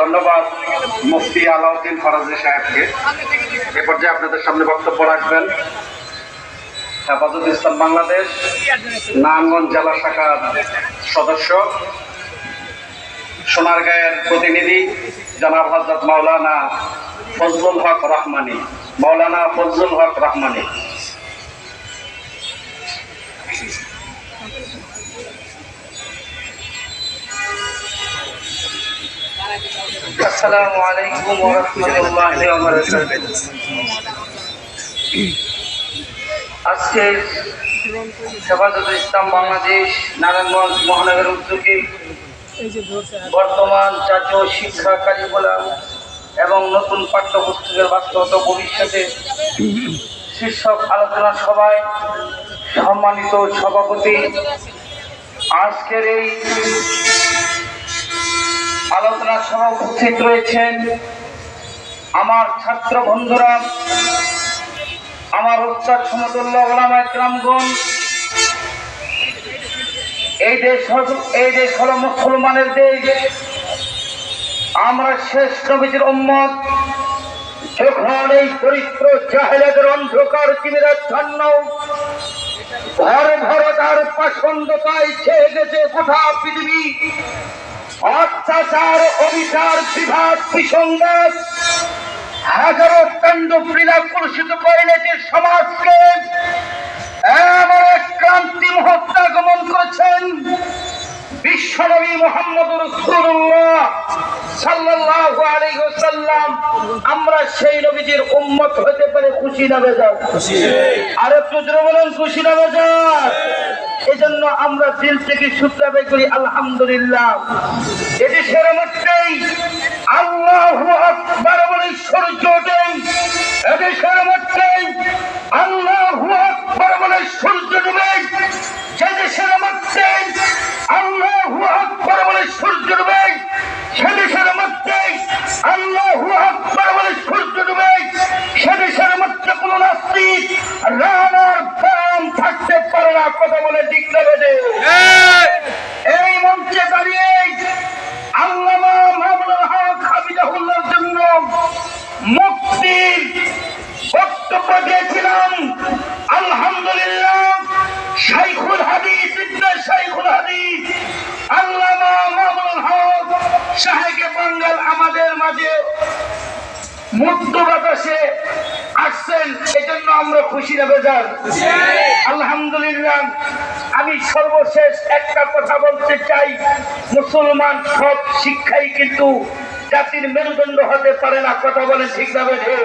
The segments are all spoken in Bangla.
ধন্যবাদ মুফতি আলাউদ্দিন ফরাজি সাহেবকে। এ পর্যায়ে আপনাদের সামনে বক্তব্য রাখবেন হেফাজত ইসলাম বাংলাদেশ, নারায়ণগঞ্জ জেলা শাখার সদস্য, সোনারগাঁয়ের প্রতিনিধি জনাব হজরত মাওলানা ফজলুল হক রহমানী। মাওলানা ফজলুল হক রহমানী। আসসালামু আলাইকুম ওয়া রাহমাতুল্লাহি ওয়া বারাকাতুহু। আজকে হেফাজত ইসলাম বাংলাদেশ, নারায়ণগঞ্জ মহানগর উদ্যোগে বর্তমান জাতীয় শিক্ষা কারিকুলাম এবং নতুন পাঠ্যপুস্তকের বাস্তবতা ভবিষ্যতে শীর্ষক আলোচনা সভায় সম্মানিত সভাপতি। আজকের এই আলোচনা সভা উপস্থিত রয়েছেন আমার ছাত্র বন্ধুরা, আমার উত্তর সমতুল্য এই দেশ এই দেশ হলো মুসলমানের দেশ। আমরা শেষ নবীজির উম্মত। যখন এই চরিত্র জাহেলাদের অন্ধকার চিমিরাচ্ছন্ন ঘর ভর তার পাষণ্ডতায় ছেয়ে গেছে পৃথিবী। অত্যাচার অবিচার বিভাগ বিসংবাদ হাজারো কাণ্ড ক্রীড়া কলুষিত করে এনেছে সমাজকে। এমন এক ক্রান্তি মুহূর্ত আগমন করেছেন বিশ্বনবী মোহাম্মদ রসুল্লাহ সাল্লাল্লাহু আলাইহি ওয়াসাল্লাম। আমরা সেই নবীজির উম্মত হতে পারে খুশি না বেজার। আর একটু বলেন খুশি না বেজার? এজন্য আমরা দিল থেকে শুক্রাবে করি, আলহামদুলিল্লাহ। এটি সেরে মধ্যেই আল্লাহ আকবার বলে সূর্য ওঠেন এটি সেরে মধ্যেই আল্লাহ আকবার বলে সূর্য ডুবে। যে দেশের মধ্যে আমরা খুশি না বেজার? আলহামদুলিল্লাহ, আমি সর্বশেষ একটা কথা বলতে চাই। মুসলমান সব শিক্ষাই কিন্তু জাতির মেরুদণ্ড হতে পারে না, কথা বলে ঠিক না বেঠে।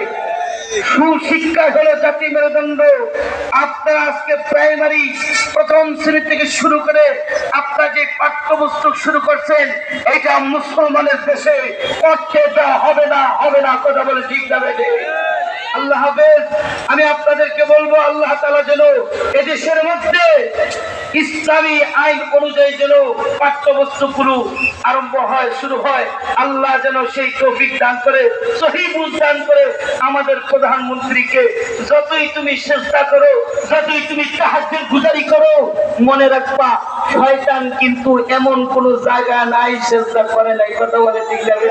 সুশিক্ষা হলো জাতি মেরুদণ্ড। আপনারা আজকে প্রাইমারি প্রথম শ্রেণি থেকে শুরু করে আপনারা যে পাঠ্যপুস্তক শুরু করছেন, এটা মুসলমানের দেশে করতে হবে না হবে না, কথা বলে ঠিক বেঠে। আল্লাহ হাফেজ, আমি আপনাদেরকে বলব, আল্লাহ তালা যেন এদেশের মধ্যে ইসলামী আইন অনুযায়ী যেন পাঠ্যবস্তুগুলো আরম্ভ হয়, শুরু হয়, আল্লাহ যেন সেই তৌফিক দান করে সহিবুল দান করে আমাদের প্রধানমন্ত্রীকে যতই তুমি চেষ্টা করো, যতই তুমি সাহায্যের গুজারি করো, মনে রাখবা, শয়তান কিন্তু এমন কোন জায়গা নাই, চেষ্টা করে নাই, কথা বলে ঠিক যাবে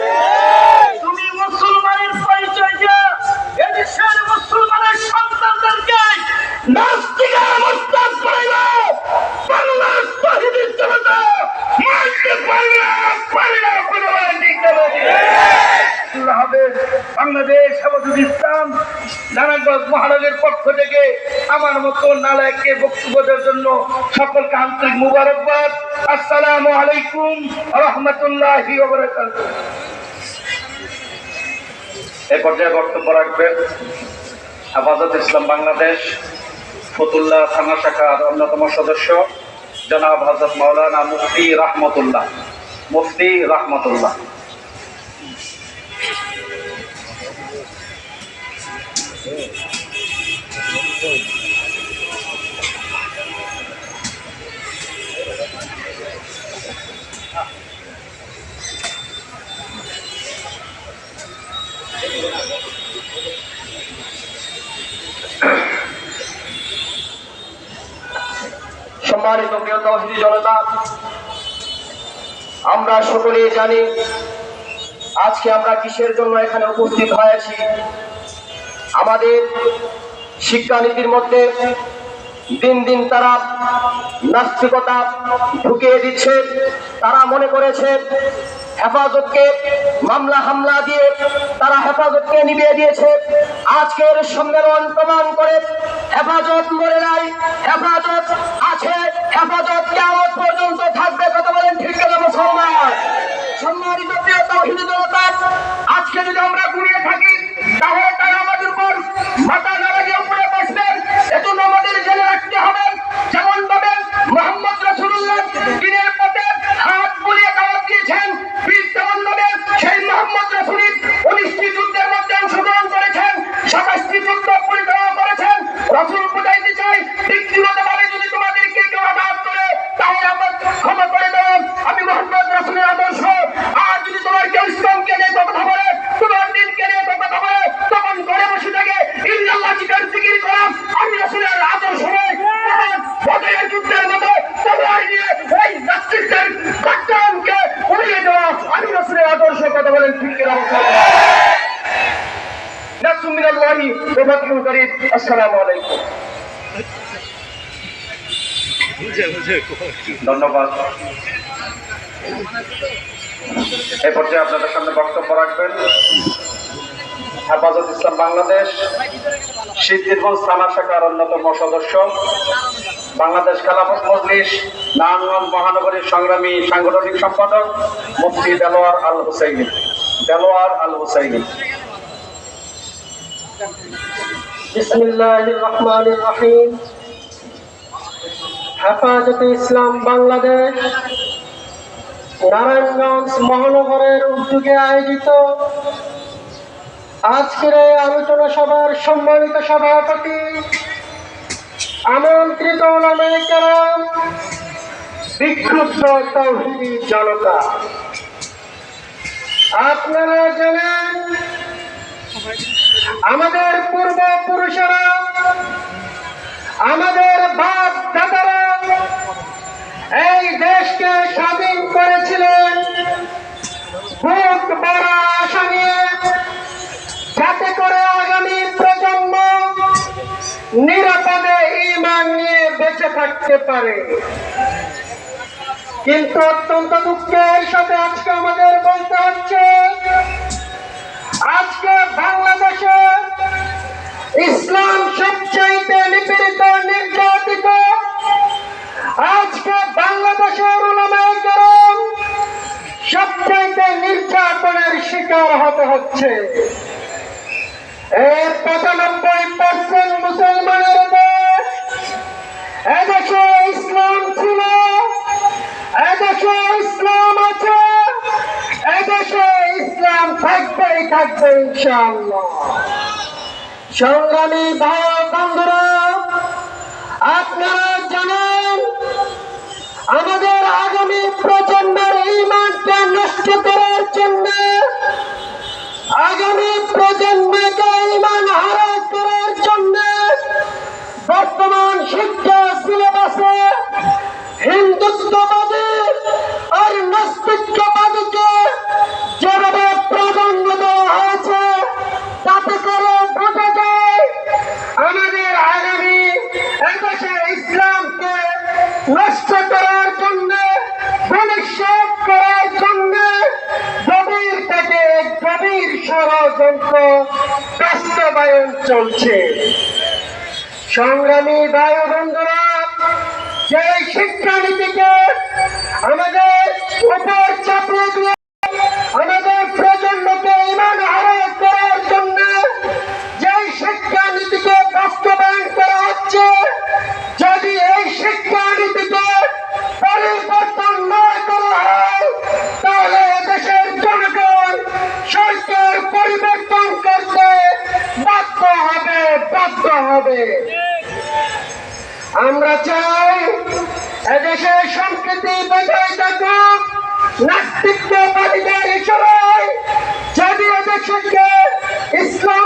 আমার মতো নালায়ককে বক্তব্য দেওয়ার জন্য সকলকে আন্তরিক মুবারকবাদ। আসসালামু আলাইকুম রহমতুল্লাহি এ পর্যায়ে বক্তব্য রাখবেন হেফাজত ইসলাম বাংলাদেশ, ফতুল্লাহ থানা শাখার অন্যতম সদস্য, জনাব হজরত মাওলানা মুফতি রাহমতুল্লাহ। মুফতি রাহমতুল্লাহ। সম্মানিত প্রিয় তহসিলি জনতা, আমরা সকলেই জানি আজকে আমরা কিসের জন্য এখানে উপস্থিত হয়েছি। আমাদের শিক্ষানীতির মধ্যে দিন দিন তারা নাস্তিকতা ঢুকিয়ে দিচ্ছে, তারা মনে করেছে হেফাজতকে মামলা হামলা দিয়ে তারা হেফাজতকে নিভিয়ে দিয়েছে। আজকের সম্মেলন প্রমাণ করে হেফাজত মরে নাই, হেফাজত আছে, হেফাজত কেমন পর্যন্ত থাকবে, কথা বলেন ঠিক কেন মুসলমান? সম্মানিত প্রিয় তাহিদ আজকে যদি আমরা ঘুরিয়ে থাকি মিনাল্লাহি ওয়া ফাতহুন আসসালামু ধন্যবাদ। এ পর্যায়ে আপনাদের সামনে বক্তব্য রাখবেন হেফাজত ইসলাম বাংলাদেশ সিদ্ধিরগঞ্জ থানা শাখার অন্যতম সদস্য, বাংলাদেশ খেলাফত মজলিস, নারায়ণগঞ্জ মহানগরীর সংগ্রামী সাংগঠনিক সম্পাদক মুফতি দেলোয়ার আল হুসাইনি। দেলোয়ার আল হুসাইনি। হেফাজতে ইসলাম বাংলাদেশ, নারায়ণগঞ্জ মহানগরের উদ্যোগে আয়োজিত আজকের এই আলোচনা সভার সম্মানিত সভাপতি আমন্ত্রিত কেরাম, বিক্ষুব্ধ তৌহিদি জনতা। আপনারা জানেন আমাদের পূর্বপুরুষেরা, আমাদের বাপ দাদারা এই দেশকে স্বাধীন করেছিলেন। বুক বড় আশা নিয়ে যাতে করে আগামী প্রজন্ম নিরাপদে ইমান নিয়ে বেঁচে থাকতে পারে। কিন্তু অত্যন্ত দুঃখের সাথে আজকে আমাদের বলতে হচ্ছে আজকে বাংলাদেশে ইসলাম সবচাইতে নিপীড়িত, নির্যাতিত, আজকে বাংলাদেশের কেরাম সবচাইতে নির্যাতনের শিকার হতে হচ্ছে। এর পঁচানব্বই থাকবেই থাকবে সংগ্রামী ভাই বন্ধুরা, আপনারা জানেন, আমাদের আগামী প্রজন্মের ইমানকে নষ্ট করার জন্য আগামী প্রজন্মকে ইমান হারা করার জন্য বর্তমান শিক্ষা সিলেবাসে হিন্দুত্ববাদী আর নাস্তিকবাদীকে যেভাবে নষ্ট করার জন্য ভবিষ্যৎ করার জন্য গভীর থেকে গভীর ষড়যন্ত্র বাস্তবায়ন চলছে। সংগ্রামী বায়ু বন্ধুরা যে শিক্ষানীতিকে হবে। আমরা চাই এদেশের সংস্কৃতি বজায় থাকুক নাস্তিকবাদীদের ইশারায় যদি এদেশকে ইসলামের